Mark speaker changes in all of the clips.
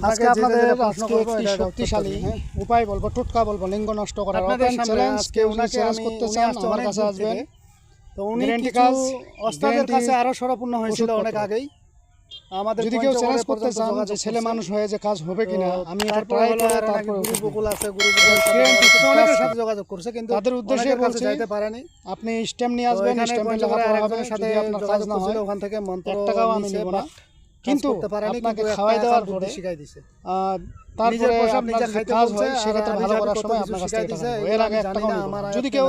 Speaker 1: আজকে আপনাদের আজকে একটি শক্তিশালী
Speaker 2: হ্যাঁ।
Speaker 1: উপায় বলব বলব লিঙ্গ নষ্ট করার ওপেন চ্যালেঞ্জ কেউ
Speaker 2: না
Speaker 1: চ্যালেঞ্জ করতে চান আমার কাছে আসবেন।
Speaker 2: তো উনি
Speaker 1: কাজ অস্তাদের
Speaker 2: কাছে আরও সরপূর্ণ হয়েছিল অনেক আগেই। আমাদের
Speaker 1: যদি কেউ চ্যালেঞ্জ করতে চান যে ছেলে মানুষ হয়ে যে কাজ হবে কিনা আমি এটা ট্রাই করে তারপরে
Speaker 2: আছে সাথে যোগাযোগ করছে কিন্তু
Speaker 1: তাদের উদ্দেশ্যে বলছি
Speaker 2: পারেনি।
Speaker 1: আপনি স্ট্যাম্প নিয়ে আসবেন
Speaker 2: সাথে
Speaker 1: আপনার কাজ না
Speaker 2: ওখান থেকে মন্ত্র
Speaker 1: টাকাও আমি নেব না। কিন্তু আপনাকে খাওয়াই দেওয়ার পরে তারপরে আপনার কাজ হয় সেক্ষেত্রে ভালো করার সময় আপনার কাছ থেকে এর আগে
Speaker 2: একটা
Speaker 1: যদি কেউ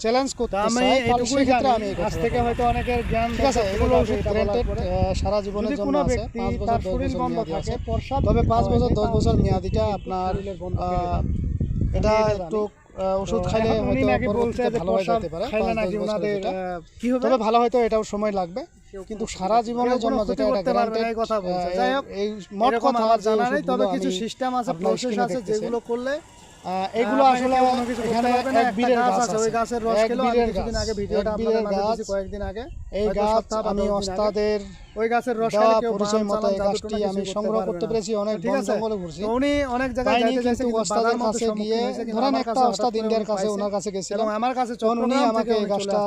Speaker 1: চ্যালেঞ্জ করতে
Speaker 2: আমি এটুকুই
Speaker 1: আমি কাছ
Speaker 2: থেকে হয়তো অনেকের জ্ঞান
Speaker 1: ঠিক আছে এগুলো ওষুধ সারা জীবনের জন্য আছে পাঁচ বছর দশ বছর তবে পাঁচ বছর দশ বছর মেয়াদিটা আপনার এটা একটু ওষুধ খাইলে হয়তো পরবর্তীতে ভালো হয়ে যেতে পারে তবে ভালো হয়তো এটাও সময় লাগবে কিন্তু সারা জীবনের জন্য যেটা এটা
Speaker 2: পারবে এই কথা বলছে। যাই হোক
Speaker 1: এই মোট কথা আর
Speaker 2: জানা নেই তবে কিছু সিস্টেম আছে প্রসেস আছে যেগুলো করলে
Speaker 1: এগুলো আসলে এখানে এক বীরের
Speaker 2: গাছ আছে ওই গাছের রস খেলো আমি কিছুদিন আগে ভিডিওটা আপনাদের মাঝে কয়েকদিন আগে।
Speaker 1: এই গাছ আমি ওস্তাদের
Speaker 2: ওই গাছের রসায়নিক
Speaker 1: মতো এই গাছটি আমি সংগ্রহ
Speaker 2: করতে
Speaker 1: পেরেছি অনেক ঘুরছি
Speaker 2: উনি অনেক জায়গায়
Speaker 1: কাছে ওনার কাছে গেছিলাম
Speaker 2: আমার কাছে
Speaker 1: উনি আমাকে এই গাছটা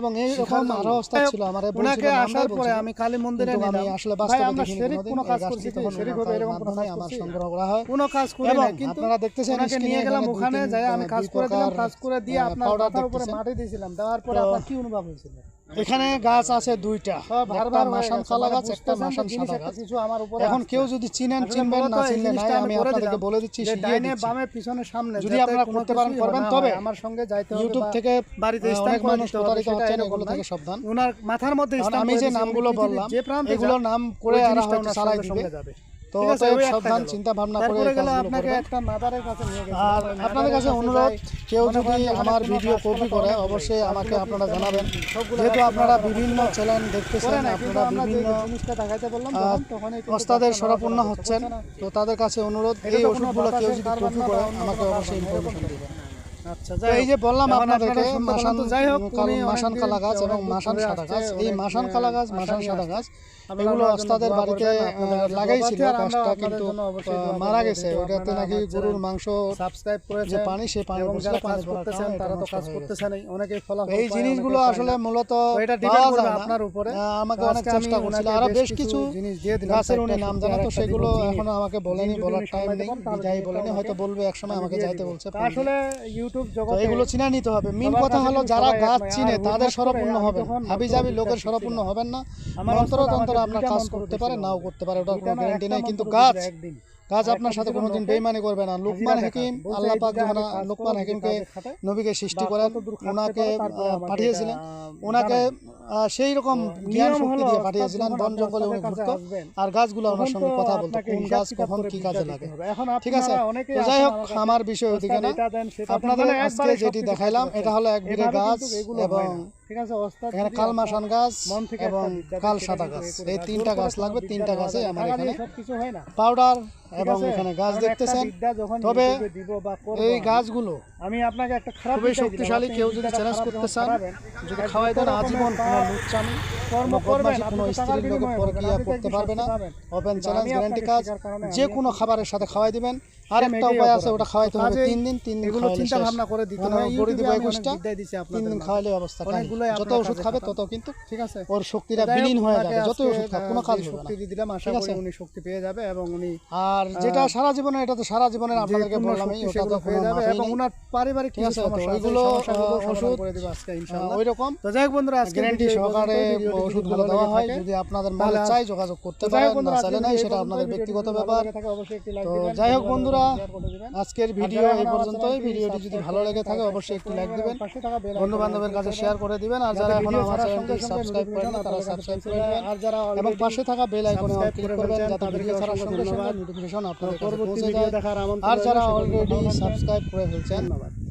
Speaker 1: এবং এই রকম
Speaker 2: আরও
Speaker 1: ওস্তাদ ছিল আমার
Speaker 2: ওনাকে আসার পরে আমি কালী মন্দিরে নিলাম।
Speaker 1: আসলে বাস্তবে
Speaker 2: আমরা শরীর কাজ করছি শরীর হবে এরকম
Speaker 1: আমার সংগ্রহ করা হয়।
Speaker 2: কাজ করি না কিন্তু
Speaker 1: আপনারা দেখতেছেন
Speaker 2: নিয়ে গেলাম ওখানে যাই আমি
Speaker 1: মানে
Speaker 2: কাজ করে দিলাম কাজ করে দিয়ে আপনার উপরে মাটি দিয়েছিলাম দেওয়ার পরে আপনার কি অনুভব হয়েছিল
Speaker 1: এখানে গাছ আছে দুইটা। একটা মাসান
Speaker 2: গাছ।
Speaker 1: একটা মাসান সাদা গাছ। এখন কেউ যদি চিনেন চিনবেন না নাই আমি আপনাদেরকে বলে দিচ্ছি শিখিয়ে দিচ্ছি।
Speaker 2: বামে পিছনে সামনে
Speaker 1: যদি আপনারা করতে পারেন করবেন তবে
Speaker 2: আমার সঙ্গে যাইতে হবে
Speaker 1: ইউটিউব থেকে
Speaker 2: বাড়িতে
Speaker 1: মানুষ প্রতারিত এগুলো থেকে সাবধান।
Speaker 2: মাথার মধ্যে
Speaker 1: আমি যে নামগুলো বললাম এগুলো নাম করে
Speaker 2: আর
Speaker 1: দিবে। তো সাবধান চিন্তা ভাবনা করে আপনাদের কাছে অনুরোধ কেউ যদি আমার ভিডিও কপি করে অবশ্যই আমাকে আপনারা জানাবেন। যেহেতু আপনারা বিভিন্ন চ্যানেল দেখতেছেন আপনারা বিভিন্ন ওস্তাদের
Speaker 2: সরাপূর্ণ
Speaker 1: হচ্ছেন। তো তাদের কাছে অনুরোধ এই ওষুধগুলো কেউ যদি কপি করে আমাকে অবশ্যই ইনফরমেশন দেবেন। এই যে বললাম আপনাদেরকে মাসান
Speaker 2: যাই
Speaker 1: মাসান কালা গাছ এবং মাসান সাদা গাছ এই মাসান কালা গাছ মাসান সাদা গাছ এগুলো ওস্তাদের বাড়িতে লাগাইছিল
Speaker 2: পাঁচটা
Speaker 1: কিন্তু মারা গেছে। ওটাতে নাকি গরুর মাংস
Speaker 2: সাবস্ক্রাইব
Speaker 1: করে
Speaker 2: যে
Speaker 1: পানি সে পানি
Speaker 2: যারা কাজ করতেছেন তারা তো কাজ করতেছে না অনেকেই ফলাফল
Speaker 1: এই জিনিসগুলো আসলে মূলত
Speaker 2: এটা
Speaker 1: ডিপেন্ড করে
Speaker 2: আপনার উপরে।
Speaker 1: আমাকে অনেক চেষ্টা করেছিল। আর
Speaker 2: বেশ কিছু জিনিস দিয়ে দিন
Speaker 1: গাছের উনি নাম
Speaker 2: জানা
Speaker 1: তো সেগুলো এখনও আমাকে বলেনি বলার টাইম নেই যাই বলেনি হয়তো বলবে একসময় আমাকে যাইতে বলছে
Speaker 2: আসলে ইউটিউব জগতে
Speaker 1: এগুলো চিনা নিতে হবে। মেন কথা হলো যারা গাছ চিনে তাদের সরপূর্ণ হবে হাবি জাবি লোকের সরপূর্ণ হবেন না
Speaker 2: অন্তরতন্ত্র
Speaker 1: আপনার কাজ করতে পারে নাও করতে পারে ওটার কোনো গ্যারান্টি নাই। কিন্তু গাছ গাছ আপনার সাথে কোনোদিন বেইমানি করবে না। লোকমান হাকিম আল্লাহ পাক যখন লোকমান হাকিমকে নবীকে সৃষ্টি করেন ওনাকে পাঠিয়েছিলেন। ওনাকে সেই রকম জ্ঞান শক্তি দিয়ে পাঠিয়েছিলেন বন জঙ্গলে উনি ঘুরত আর গাছগুলো ওনার সঙ্গে কথা বলতো কোন গাছ কখন কি কাজে লাগে? ঠিক আছে তো যাই হোক
Speaker 2: আমার
Speaker 1: বিষয় ওদিকে না আপনাদের আজকে যেটি দেখাইলাম এটা হলো এক বিঘে গাছ এবং গাছ কাল সাদা গাছ। এই তিনটা গাছ লাগবে তিনটা আমার এখানে। পাউডার এখানে গাছ
Speaker 2: আমি আপনাকে একটা খারাপ
Speaker 1: শক্তিশালী কেউ যদি চ্যালেঞ্জ করতে চান যদি খাওয়াই দেন আজীবন কোনো
Speaker 2: কর্ম
Speaker 1: কোনো স্ত্রীর লোক
Speaker 2: প্রক্রিয়া
Speaker 1: করতে পারবে না। ওপেন চ্যালেঞ্জ গ্যারান্টি কাজ যে কোনো খাবারের সাথে খাওয়াই দিবেন। আর একটা উপায় আছে ওটা খাওয়াইতে হবে। তিন দিন তিন দিন
Speaker 2: এগুলো চিন্তা ভাবনা করে দিতে
Speaker 1: মানে
Speaker 2: হবে।
Speaker 1: করে দিব একুশটা তিন দিন যত ওষুধ খাবে তত কিন্তু
Speaker 2: ঠিক আছে।
Speaker 1: ওর শক্তিটা বিলীন হয়ে যাবে। যত ওষুধ
Speaker 2: খাবে
Speaker 1: কোনো কাজ
Speaker 2: শক্তি দিয়ে দিলাম আশা করি উনি শক্তি পেয়ে যাবে এবং উনি
Speaker 1: আর যেটা সারা জীবনে এটা তো সারা জীবনের আপনাদেরকে বললাম ওটা তো হয়ে
Speaker 2: যাবে এবং উনার পারিবারিক
Speaker 1: কি
Speaker 2: সমস্যা
Speaker 1: ওইগুলো ওষুধ
Speaker 2: করে দেব আজকে ইনশাআল্লাহ
Speaker 1: ওই রকম
Speaker 2: তো যাই হোক বন্ধুরা আজকে
Speaker 1: গ্যারান্টি সহকারে ওষুধগুলো দেওয়া হয় যদি আপনাদের মনে চাই যোগাযোগ করতে পারেন না চাইলে নাই সেটা আপনাদের ব্যক্তিগত ব্যাপার। তো যাই হোক বন্ধুরা আজকের ভিডিও এই পর্যন্তই। ভিডিওটি যদি ভালো লেগে থাকে অবশ্যই একটি লাইক দিবেন। বন্ধু বান্ধবের কাছে শেয়ার করে দিবেন আর যারা এখনও আমার চ্যানেলটি সাবস্ক্রাইব করেন না তারা সাবস্ক্রাইব করে দিবেন।
Speaker 2: আর যারা
Speaker 1: এবং পাশে থাকা বেল আইকনে ক্লিক করবেন যাতে ভিডিও ছাড়ার সঙ্গে সঙ্গে নোটিফিকেশন আপনাদের
Speaker 2: পরবর্তী ভিডিও দেখার আমন্ত্রণ
Speaker 1: আর যারা অলরেডি সাবস্ক্রাইব করে ফেলছেন
Speaker 2: ধন্যবাদ।